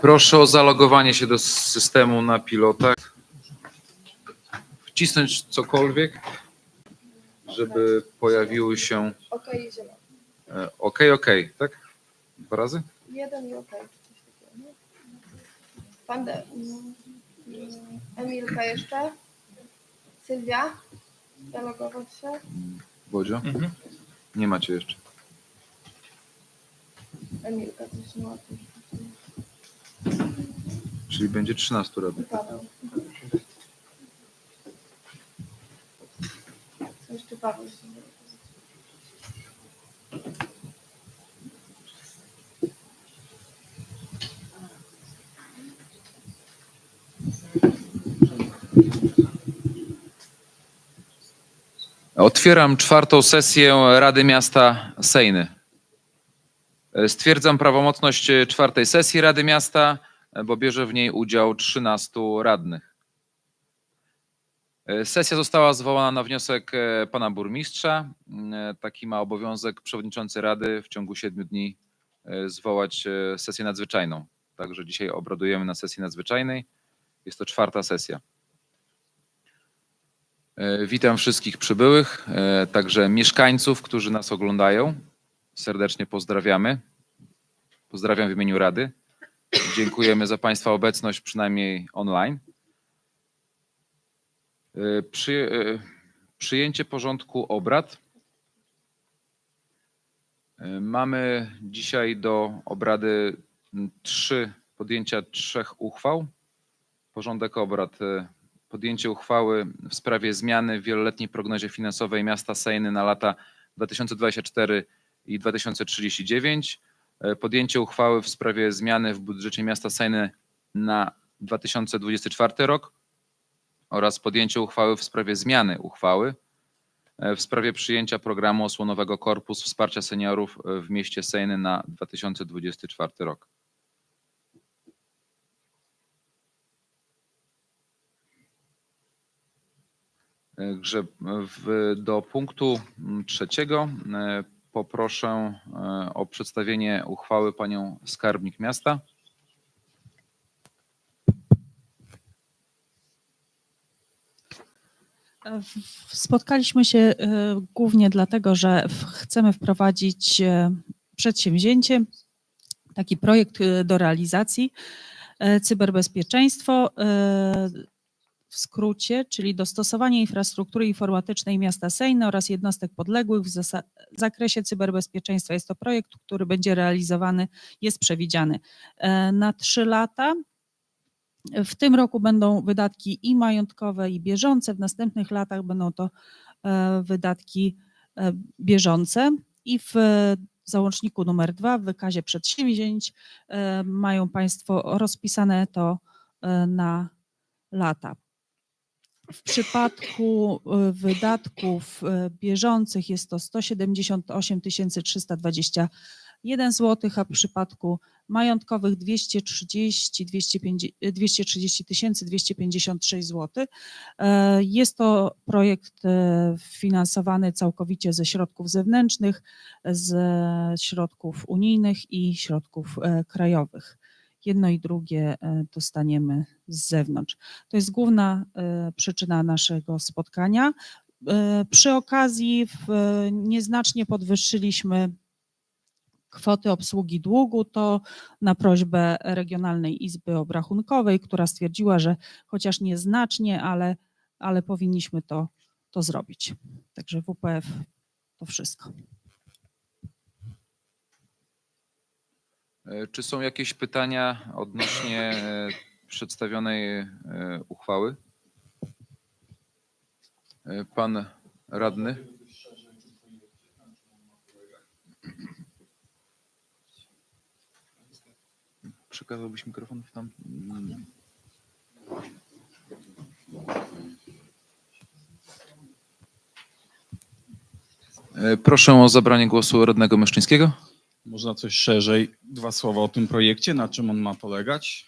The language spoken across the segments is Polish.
Proszę o zalogowanie się do systemu na pilotach. Wcisnąć cokolwiek, żeby pojawiły się idziemy. OK, OK, tak? Dwa razy? Jeden i nie? Pan De, Emilka jeszcze? Sylwia? Zalogować się? Bodzio? Nie macie jeszcze. Emilka coś łapie. Czyli będzie 13 I radnych. Paweł. Co jeszcze Paweł się? Otwieram czwartą sesję Rady Miasta Sejny. Stwierdzam prawomocność e, czwartej sesji Rady Miasta, e, bo bierze w niej udział 13 radnych. E, Sesja została zwołana na wniosek pana burmistrza. Mm, Taki ma obowiązek przewodniczący Rady w ciągu siedmiu dni zwołać sesję nadzwyczajną. Także dzisiaj obradujemy na sesji nadzwyczajnej. Jest to czwarta sesja. Witam wszystkich przybyłych, także mieszkańców, którzy nas oglądają. Serdecznie pozdrawiamy. Pozdrawiam w imieniu Rady. Dziękujemy za Państwa obecność, przynajmniej online. E, Przy, e, przyjęcie porządku obrad. E, Mamy dzisiaj do obrady trzy, podjęcia trzech uchwał. Porządek obrad podjęcie uchwały w sprawie zmiany w wieloletniej prognozie finansowej miasta Sejny na lata 2024 i 2039, e, podjęcie uchwały w sprawie zmiany w budżecie miasta Sejny na 2024 rok oraz podjęcie uchwały w sprawie zmiany uchwały e, w sprawie przyjęcia programu osłonowego Korpus Wsparcia Seniorów e, w mieście Sejny na 2024 rok. W, do punktu mm, trzeciego e, poproszę e, o przedstawienie uchwały panią skarbnik miasta. Spotkaliśmy się e, głównie dlatego, że chcemy wprowadzić e, przedsięwzięcie, taki projekt do realizacji, cyberbezpieczeństwo w skrócie, czyli dostosowanie infrastruktury informatycznej miasta Sejny oraz jednostek podległych w zakresie cyberbezpieczeństwa. Jest to projekt, który będzie realizowany, jest przewidziany e, na trzy lata. W tym roku będą wydatki i majątkowe, i bieżące. W następnych latach będą to e, wydatki e, bieżące. I w załączniku numer dwa, w wykazie przedsięwzięć, mają Państwo rozpisane to na lata. W przypadku e, wydatków e, bieżących jest to 178 321 zł, a w przypadku majątkowych 230 250 230 256 zł. Jest to projekt e, finansowany całkowicie ze środków zewnętrznych, z środków unijnych i środków krajowych. Jedno i drugie e, dostaniemy z zewnątrz. To jest główna e, przyczyna naszego spotkania. E, Przy okazji nieznacznie podwyższyliśmy kwoty obsługi długu, to na prośbę Regionalnej Izby Obrachunkowej, która stwierdziła, że chociaż nieznacznie, ale, ale powinniśmy to, to zrobić. Także WPF to wszystko. Czy są jakieś pytania odnośnie e, przedstawionej e, uchwały? E, Pan radny? Przekazałbyś mikrofon w tam? E, Proszę o zabranie głosu radnego Myszczyńskiego. Można coś szerzej, dwa słowa o tym projekcie, na czym on ma polegać?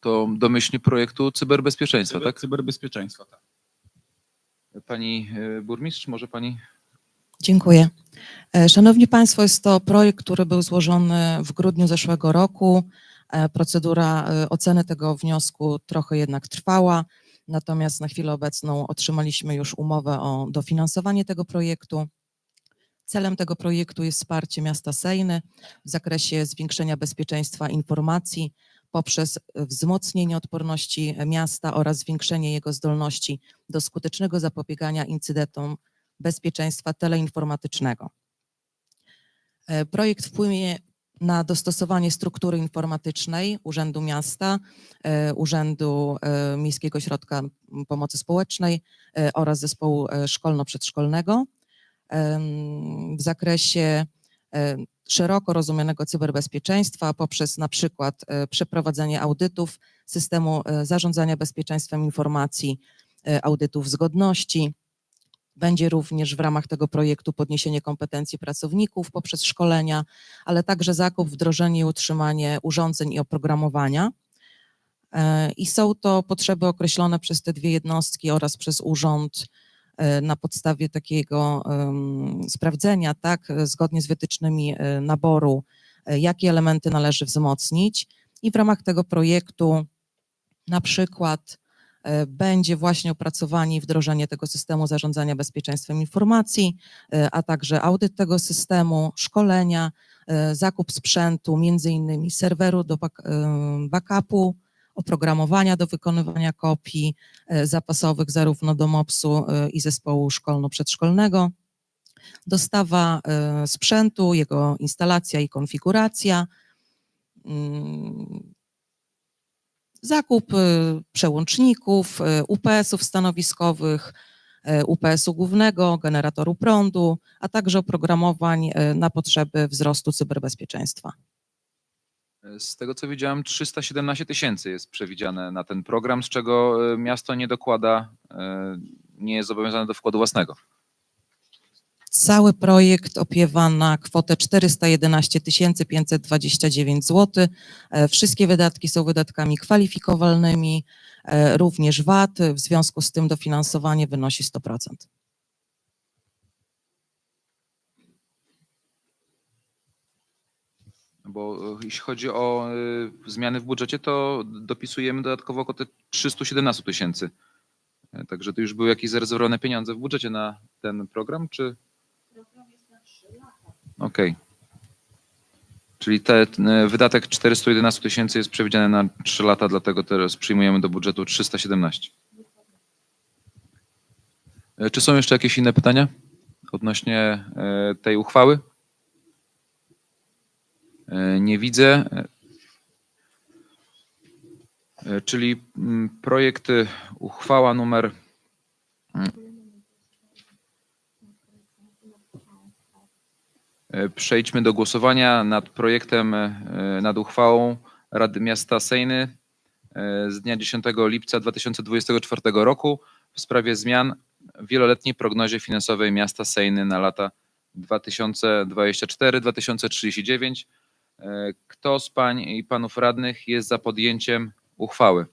To domyślnie projektu cyberbezpieczeństwa, tak? Cyberbezpieczeństwa, tak. Pani e, burmistrz, może pani Dziękuję. E, Szanowni Państwo, jest to projekt, który był złożony w grudniu zeszłego roku. E, Procedura oceny tego wniosku trochę jednak trwała, natomiast na chwilę obecną otrzymaliśmy już umowę o dofinansowanie tego projektu. Celem tego projektu jest wsparcie miasta Sejny w zakresie zwiększenia bezpieczeństwa informacji poprzez wzmocnienie odporności miasta oraz zwiększenie jego zdolności do skutecznego zapobiegania incydentom bezpieczeństwa teleinformatycznego. E, Projekt wpłynie na dostosowanie struktury informatycznej Urzędu Miasta, e, Urzędu e, Miejskiego Ośrodka Pomocy Społecznej oraz zespołu szkolno-przedszkolnego w zakresie e, szeroko rozumianego cyberbezpieczeństwa poprzez na przykład e, przeprowadzenie audytów systemu e, zarządzania bezpieczeństwem informacji, audytów zgodności, będzie również w ramach tego projektu podniesienie kompetencji pracowników poprzez szkolenia, ale także zakup, wdrożenie i utrzymanie urządzeń i oprogramowania. I są to potrzeby określone przez te dwie jednostki oraz przez urząd na podstawie takiego sprawdzenia, tak, e, zgodnie z wytycznymi e, naboru, e, jakie elementy należy wzmocnić. I w ramach tego projektu na przykład e, będzie właśnie opracowanie i wdrożenie tego systemu zarządzania bezpieczeństwem informacji, e, a także audyt tego systemu, szkolenia, e, zakup sprzętu, między innymi serweru do e, backupu, oprogramowania do wykonywania kopii e, zapasowych zarówno do MOPS-u e, i zespołu szkolno-przedszkolnego, dostawa e, sprzętu, jego instalacja i konfiguracja, mm, zakup przełączników, UPS-ów stanowiskowych, UPS-u głównego, generatoru prądu, a także oprogramowań na potrzeby wzrostu cyberbezpieczeństwa. Z tego co widziałem, 317 tysięcy jest przewidziane na ten program, z czego e, miasto nie dokłada, e, nie jest zobowiązane do wkładu własnego. Cały projekt opiewa na kwotę 411 529 zł. Wszystkie wydatki są wydatkami kwalifikowalnymi, e, również VAT. W związku z tym dofinansowanie wynosi 100%. Bo e, jeśli chodzi o e, zmiany w budżecie, to dopisujemy dodatkowo kwotę 317 tysięcy. E, Także to już były jakieś zarezerwowane pieniądze w budżecie na ten program, czy? Okej. Czyli te, ten, wydatek 411 tysięcy jest przewidziany na 3 lata, dlatego teraz przyjmujemy do budżetu 317. E, Czy są jeszcze jakieś inne pytania odnośnie tej uchwały? E, Nie widzę. E, Czyli mm, projekt e, uchwała numer E, Przejdźmy do głosowania nad projektem, nad uchwałą Rady Miasta Sejny z dnia 10 lipca 2024 roku w sprawie zmian w wieloletniej prognozie finansowej miasta Sejny na lata 2024-2039. Kto z pań i panów radnych jest za podjęciem uchwały?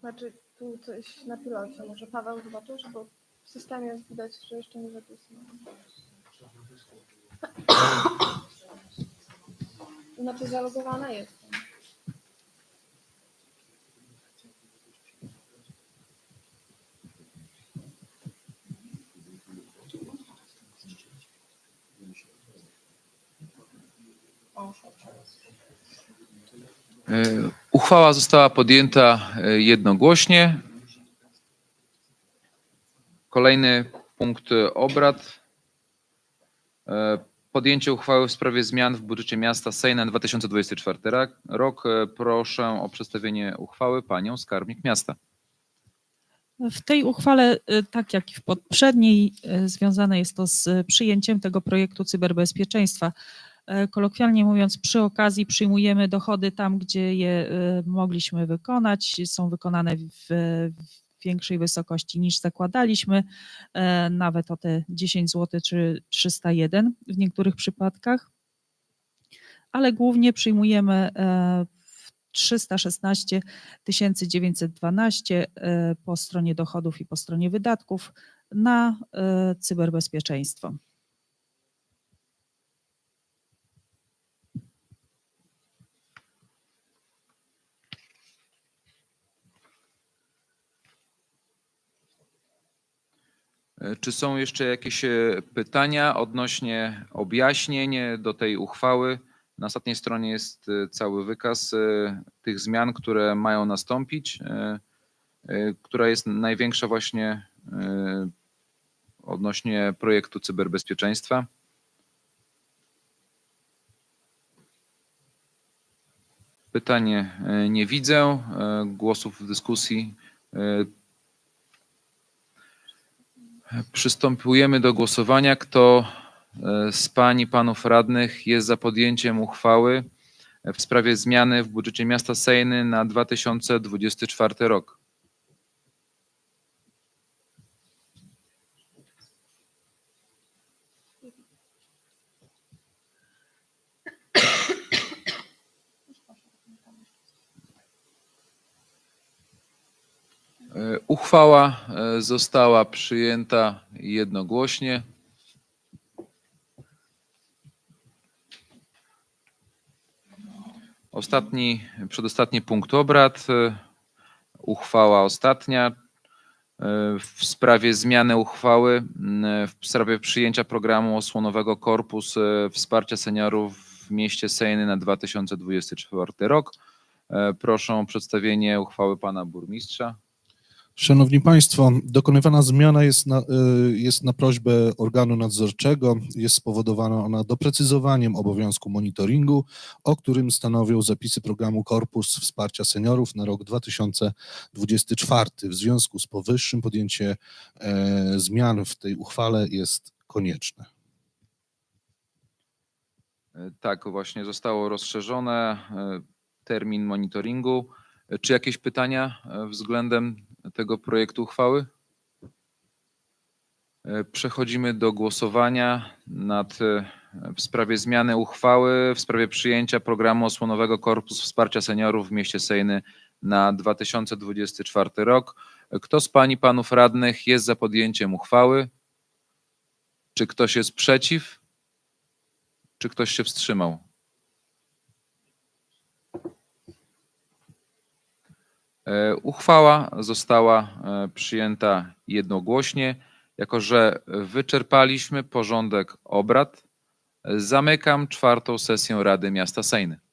Znaczy tu coś na pilocie. Może Paweł zobaczysz, bo w systemie jest widać, że jeszcze nie zapisano. Znaczy zalogowana jest. Uchwała została podjęta e, jednogłośnie. Kolejny punkt e, obrad. E, Podjęcie uchwały w sprawie zmian w budżecie miasta Sejna na 2024 rak- rok. E, Proszę o przedstawienie uchwały panią skarbnik miasta. W tej uchwale, tak jak i w poprzedniej, związane jest to z przyjęciem tego projektu cyberbezpieczeństwa. E, Kolokwialnie mówiąc, przy okazji przyjmujemy dochody tam, gdzie je y, mogliśmy wykonać. Są wykonane w większej wysokości niż zakładaliśmy, e, nawet o te 10 zł czy 301 w niektórych przypadkach. ale głównie przyjmujemy e, 316 912 e, po stronie dochodów i po stronie wydatków na e, cyberbezpieczeństwo. Czy są jeszcze jakieś e, pytania odnośnie objaśnień e, do tej uchwały? Na ostatniej stronie jest e, cały wykaz e, tych zmian, które mają nastąpić, e, e, która jest największa właśnie e, odnośnie projektu cyberbezpieczeństwa. Pytanie e, nie widzę, e, głosów w dyskusji e, Przystępujemy do głosowania. Kto e, z pań i panów radnych jest za podjęciem uchwały w sprawie zmiany w budżecie miasta Sejny na 2024 rok? E, Uchwała e, została przyjęta jednogłośnie. Ostatni, przedostatni punkt obrad. e, Uchwała ostatnia e, w sprawie zmiany uchwały w sprawie przyjęcia programu osłonowego Korpus Wsparcia Seniorów w mieście Sejny na 2024 rok. Proszę o przedstawienie uchwały pana burmistrza. Szanowni Państwo, dokonywana zmiana jest na, y, jest na prośbę organu nadzorczego. Jest spowodowana ona doprecyzowaniem obowiązku monitoringu, o którym stanowią zapisy programu Korpus Wsparcia Seniorów na rok 2024. W związku z powyższym podjęcie e, zmian w tej uchwale jest konieczne. E, Tak, właśnie zostało rozszerzone e, termin monitoringu. E, Czy jakieś pytania względem tego projektu uchwały? E, Przechodzimy do głosowania nad e, w sprawie zmiany uchwały w sprawie przyjęcia programu osłonowego Korpus Wsparcia Seniorów w mieście Sejny na 2024 rok. Kto z pań i panów radnych jest za podjęciem uchwały? Czy ktoś jest przeciw? Czy ktoś się wstrzymał? Uchwała została e, przyjęta jednogłośnie. Jako, że wyczerpaliśmy porządek obrad, zamykam czwartą sesję Rady Miasta Sejny.